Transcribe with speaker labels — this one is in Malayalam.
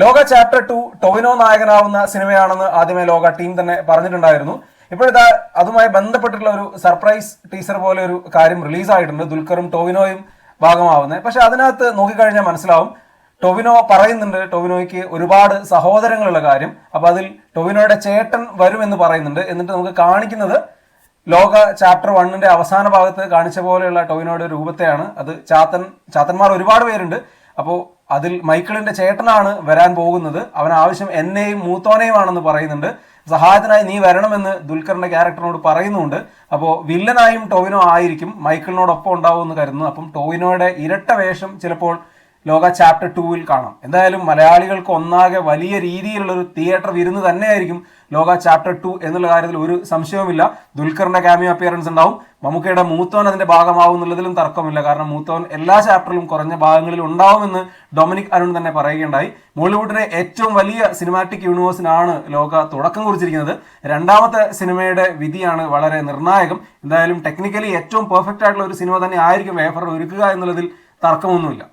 Speaker 1: ലോക ചാപ്റ്റർ ടു ടോവിനോ നായകനാവുന്ന സിനിമയാണെന്ന് ആദ്യമേ ലോക ടീം തന്നെ പറഞ്ഞിട്ടുണ്ടായിരുന്നു. ഇപ്പോഴത്തെ അതുമായി ബന്ധപ്പെട്ടിട്ടുള്ള ഒരു സർപ്രൈസ് ടീസർ പോലെ ഒരു കാര്യം റിലീസ് ആയിട്ടുണ്ട്. ദുൽഖറും ടോവിനോയും ഭാഗമാവുന്നത്. പക്ഷെ അതിനകത്ത് നോക്കിക്കഴിഞ്ഞാൽ മനസ്സിലാവും. ടൊവിനോ പറയുന്നുണ്ട് ടൊവിനോയ്ക്ക് ഒരുപാട് സഹോദരങ്ങളുള്ള കാര്യം. അപ്പൊ അതിൽ ടൊവിനോയുടെ ചേട്ടൻ വരുമെന്ന് പറയുന്നുണ്ട്. എന്നിട്ട് നമുക്ക് കാണിക്കുന്നത് ലോക ചാപ്റ്റർ വണ്ണിന്റെ അവസാന ഭാഗത്ത് കാണിച്ച പോലെയുള്ള ടൊവിനോയുടെ രൂപത്തെയാണ്. അത് ചാത്തൻ ചാത്തന്മാർ ഒരുപാട് പേരുണ്ട്. അപ്പോൾ അതിൽ മൈക്കിളിന്റെ ചേട്ടനാണ് വരാൻ പോകുന്നത്. അവൻ ആവശ്യം എന്നെയും മൂത്തോനെയും ആണെന്ന് പറയുന്നുണ്ട്. സഹായത്തിനായി നീ വരണമെന്ന് ദുൽഖറിന്റെ ക്യാരക്ടറിനോട് പറയുന്നുണ്ട്. അപ്പോൾ വില്ലനായും ടോവിനോ ആയിരിക്കും മൈക്കിളിനോടൊപ്പം ഉണ്ടാവുമെന്ന് കരുതുന്നു. അപ്പം ടോവിനോയുടെ ഇരട്ട വേഷം ചിലപ്പോൾ ലോക ചാപ്റ്റർ ടൂവിൽ കാണാം. എന്തായാലും മലയാളികൾക്ക് ഒന്നാകെ വലിയ രീതിയിലുള്ള ഒരു തിയേറ്റർ വിരുന്ന് തന്നെയായിരിക്കും ലോക ചാപ്റ്റർ ടു എന്നുള്ള കാര്യത്തിൽ ഒരു സംശയവുമില്ല. ദുൽഖറിന്റെ ക്യാമിയോ അപ്പിയറൻസ് ഉണ്ടാവും. മമ്മൂക്കയുടെ മൂത്തോൻ അതിന്റെ ഭാഗമാവും എന്നുള്ളതിലും തർക്കമില്ല. കാരണം മൂത്തോൻ എല്ലാ ചാപ്റ്ററിലും കുറഞ്ഞ ഭാഗങ്ങളിൽ ഉണ്ടാവുമെന്ന് ഡൊമിനിക് അരുൺ തന്നെ പറയുകയുണ്ടായി. മോളിവുഡിലെ ഏറ്റവും വലിയ സിനിമാറ്റിക് യൂണിവേഴ്സിനാണ് ലോക തുടക്കം കുറിച്ചിരിക്കുന്നത്. രണ്ടാമത്തെ സിനിമയുടെ വിധിയാണ് വളരെ നിർണായകം. എന്തായാലും ടെക്നിക്കലി ഏറ്റവും പെർഫെക്റ്റ് ആയിട്ടുള്ള ഒരു സിനിമ തന്നെ ആയിരിക്കും വേഫർ ഒരുക്കുക എന്നുള്ളതിൽ തർക്കമൊന്നുമില്ല.